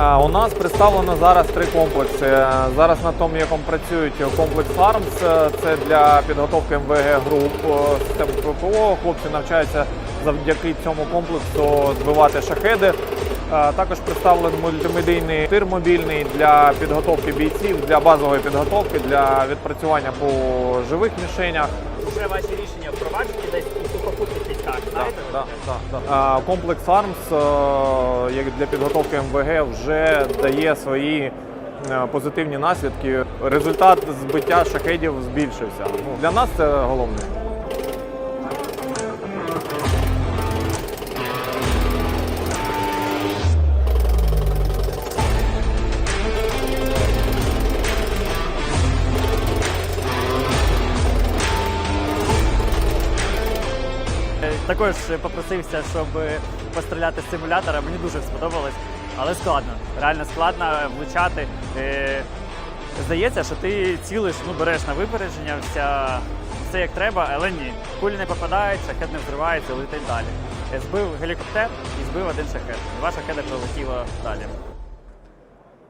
У нас представлено зараз три комплекси. Зараз на тому, якому працюють комплекс Армс, е, це для підготовки МВГ груп е, систем ППО. Хлопці навчаються завдяки цьому комплексу збивати шахеди. Е, Також представлений мультимедійний тир мобільний для підготовки бійців, для базової підготовки, для відпрацювання по живих мішенях. Вже ваші рішення впроваджені десь у сухопутних? Да, да, да. Комплекс Армс е, як для підготовки МВГ вже дає свої е, позитивні наслідки. Результат збиття шахедів збільшився. Ну, Для нас це головне. Також попросився, щоб постріляти з симулятора. Мені дуже сподобалось, але складно. Реально складно влучати. Е, Здається, що ти цілиш, ну береш на випередження, вся, все як треба, але ні. Кулі не попадають, шахет не взривається, летить далі. Е, Збив гелікоптер і збив один шахет. Два шахеди прилетіло далі.